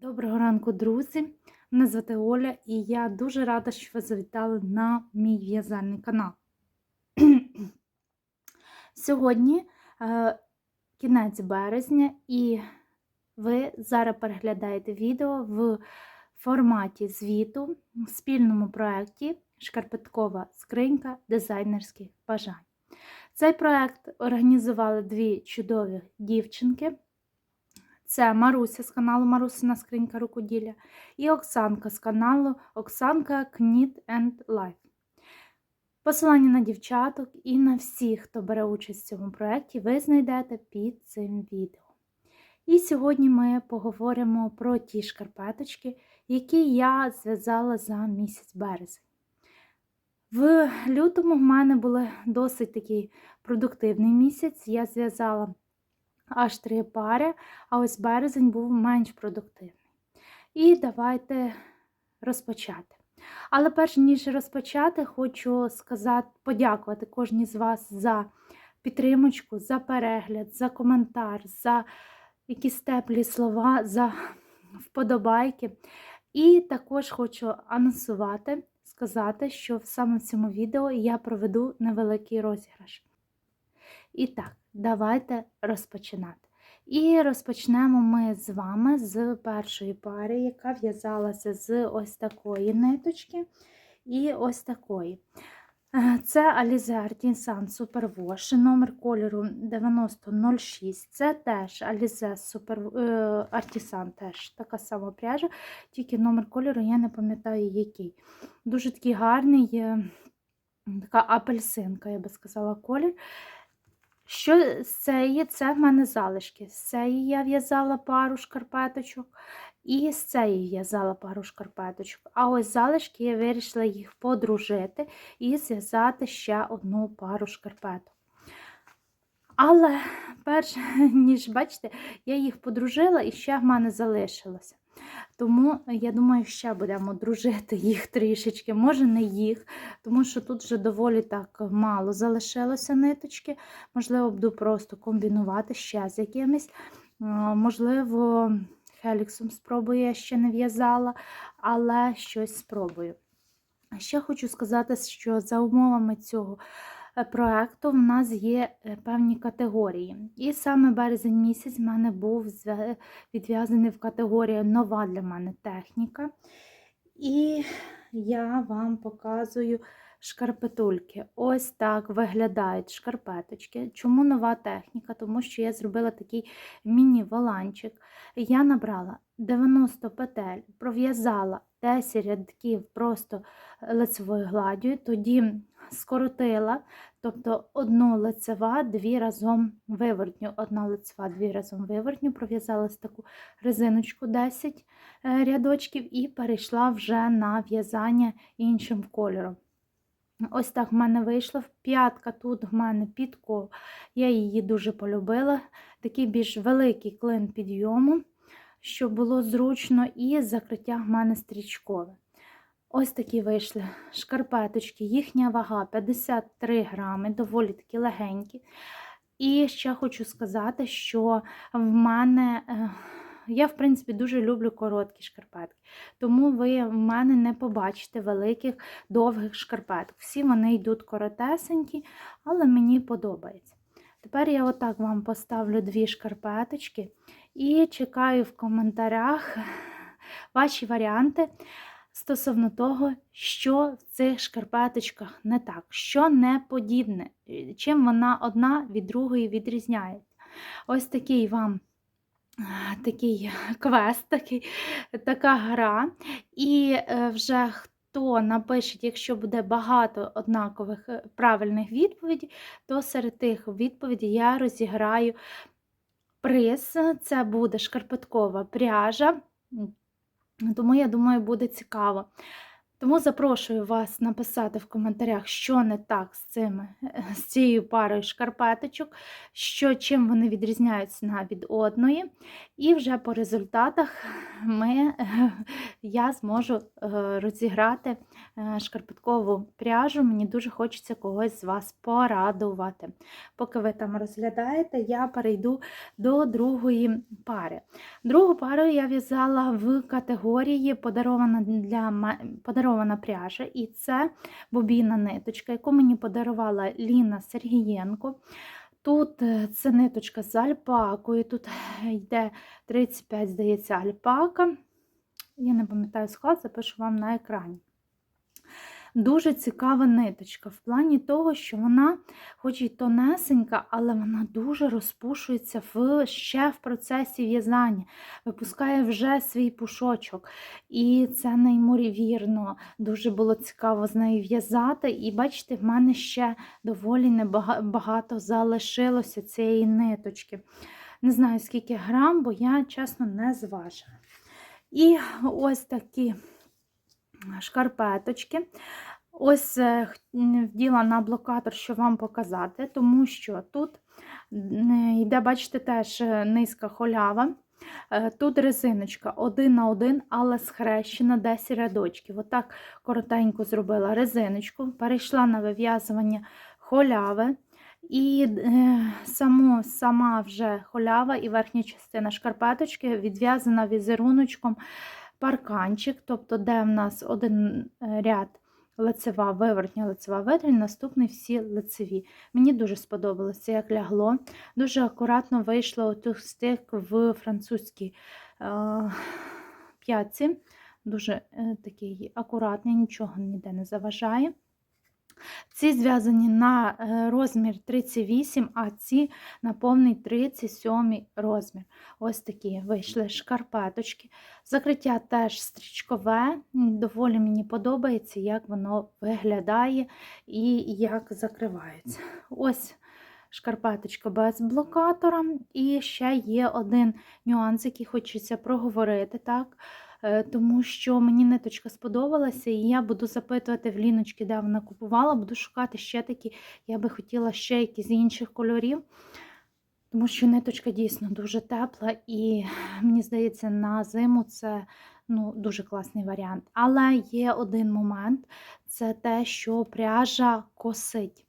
Доброго ранку, друзі! Мене звати Оля, і я дуже рада, що ви завітали на мій в'язальний канал. Сьогодні е, кінець березня, і ви зараз переглядаєте відео в форматі звіту в спільному проєкті Шкарпеткова скринька дизайнерських бажань. Цей проєкт організували дві чудові дівчинки. Це Маруся з каналу Марусина Скринька Рукоділля і Оксанка з каналу Оксанка Knit and Life. Посилання на дівчаток і на всіх, хто бере участь в цьому проєкті, ви знайдете під цим відео. І сьогодні ми поговоримо про ті шкарпеточки, які я зв'язала за місяць березень. В лютому в мене був досить такий продуктивний місяць. Я зв'язала аж три пари, а ось березень був менш продуктивний. І давайте розпочати. Але перш ніж розпочати, хочу сказати, подякувати кожній з вас за підтримочку, за перегляд, за коментар, за якісь теплі слова, за вподобайки. І також хочу анонсувати, сказати, що саме в цьому відео я проведу невеликий розіграш. І так, давайте розпочинати. І розпочнемо ми з вами з першої пари, яка в'язалася з ось такої ниточки і ось такої. Е, Це Alize Artisan Super Wash, номер кольору 9006. Це теж Alize Super Artisan, теж така сама пряжа, тільки номер кольору я не пам'ятаю який. Дуже такий гарний, е, така апельсинка, я би сказала, колір. Що з цієї? Це в мене залишки. З цієї я в'язала пару шкарпеточок, і з цієї в'язала пару шкарпеточок. А ось залишки я вирішила їх подружити і зв'язати ще одну пару шкарпеток. Але, перш ніж бачите, я їх подружила і ще в мене залишилося. Тому, я думаю, ще будемо дружити їх трішечки, може не їх, тому що тут вже доволі так мало залишилося ниточки. Можливо, буду просто комбінувати ще з якимись. Можливо, хеліксом спробую, я ще не в'язала, але щось спробую. Ще хочу сказати, що за умовами цього проекту в нас є е, певні категорії. І саме березень місяць в мене був відв'язаний в категорію нова для мене техніка. І я вам показую шкарпетульки. Ось так виглядають шкарпеточки. Чому нова техніка? Тому що я зробила такий міні-воланчик. Я набрала 90 петель, пров'язала 10 рядків просто лицевою гладдю, тоді скоротила, тобто одну лицева, дві разом вивертню, одна лицева, дві разом вивертню, пров'язала таку резиночку 10 е, рядочків і перейшла вже на в'язання іншим кольором. Ось так в мене вийшло. П'ятка тут в мене підков. Я її дуже полюбила. Такий більш великий клин підйому, щоб було зручно, і закриття в мене стрічкове. Ось такі вийшли шкарпеточки, їхня вага 53 грами, доволі такі легенькі. І ще хочу сказати, що в мене. Я, в принципі, дуже люблю короткі шкарпетки, тому ви в мене не побачите великих довгих шкарпеток. Всі вони йдуть коротесенькі, але мені подобається. Тепер я отак вам поставлю дві шкарпеточки і чекаю в коментарях ваші варіанти стосовно того, що в цих шкарпеточках не так, що не подібне, чим вона одна від другої відрізняється. Ось такий вам такий квест, такий, така гра. І е, вже хто напише, якщо буде багато однакових е, правильних відповідей, то серед тих відповідей я розіграю приз. Це буде шкарпеткова пряжа. Тому, я думаю, буде цікаво. Тому запрошую вас написати в коментарях, що не так з, цими, з цією парою шкарпеточок, що, чим вони відрізняються на від одної. І вже по результатах ми, я зможу е, розіграти е, шкарпеткову пряжу. Мені дуже хочеться когось з вас порадувати. Поки ви там розглядаєте, я перейду до другої пари. Другу пару я в'язала в категорії подарована для подарована пряжа, і це бобійна ниточка, яку мені подарувала Ліна Сергієнко. Тут е, це ниточка з альпакою, тут йде 35, здається, альпака. Я не пам'ятаю склад, запишу вам на екрані. Дуже цікава ниточка в плані того, що вона, хоч і тонесенька, але вона дуже розпушується в, ще в процесі в'язання, випускає вже свій пушочок. І це неймовірно, дуже було цікаво з нею в'язати. І бачите, в мене ще доволі небагато залишилося цієї ниточки. Не знаю, скільки грам, бо я, чесно, не зважила. І ось такі шкарпеточки. Ось е, вділа на блокатор, щоб вам показати, тому що тут йде, бачите, теж е, низька холява. Е, Тут резиночка один на один, але схрещена 10 рядочків. Отак коротенько зробила резиночку, перейшла на вив'язування холяви. І само, сама вже холява і верхня частина шкарпеточки відв'язана візеруночком парканчик, тобто де в нас один е, ряд лицева, виворотня лицева видрінь, наступний всі лицеві. Мені дуже сподобалося, як лягло. Дуже акуратно вийшло стик в французькій е, п'ятці. Дуже е, такий акуратний, нічого ніде не заважає. Ці зв'язані на е, розмір 38, а ці на повний 37 розмір. Ось такі вийшли шкарпеточки. Закриття теж стрічкове. Доволі мені подобається, як воно виглядає і як закривається. Ось шкарпеточка без блокатора. І ще є один нюанс, який хочеться проговорити. так. Е, Тому що мені ниточка сподобалася, і я буду запитувати в Ліночки, де вона купувала, буду шукати ще такі. Я би хотіла ще якісь з інших кольорів. Тому що ниточка дійсно дуже тепла, і мені здається, на зиму це ну, дуже класний варіант. Але є один момент: це те, що пряжа косить.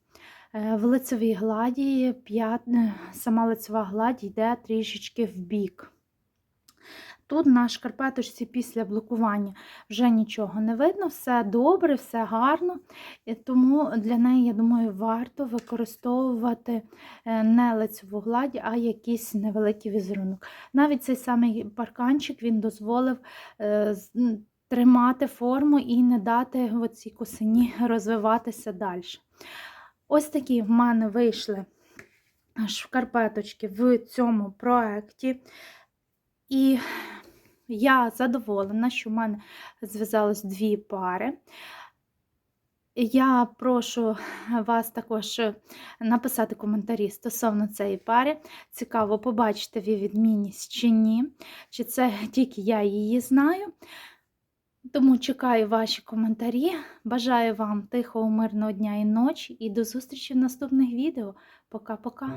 Е, В лицевій гладі сама лицева гладь йде трішечки в бік. Тут на шкарпеточці після блокування вже нічого не видно, все добре, все гарно. І тому для неї, я думаю, варто використовувати е, не лицеву гладь, а якийсь невеликий візерунок. Навіть цей самий парканчик він дозволив е, тримати форму і не дати оцій косині розвиватися далі. Ось такі в мене вийшли шкарпеточки в цьому проєкті. І я задоволена, що в мене зв'язалось дві пари. Я прошу вас також написати коментарі стосовно цієї пари. Цікаво, побачите ви відмінність чи ні, чи це тільки я її знаю. Тому чекаю ваші коментарі. Бажаю вам тихого, мирного дня і ночі, і до зустрічі в наступних відео. Пока-пока!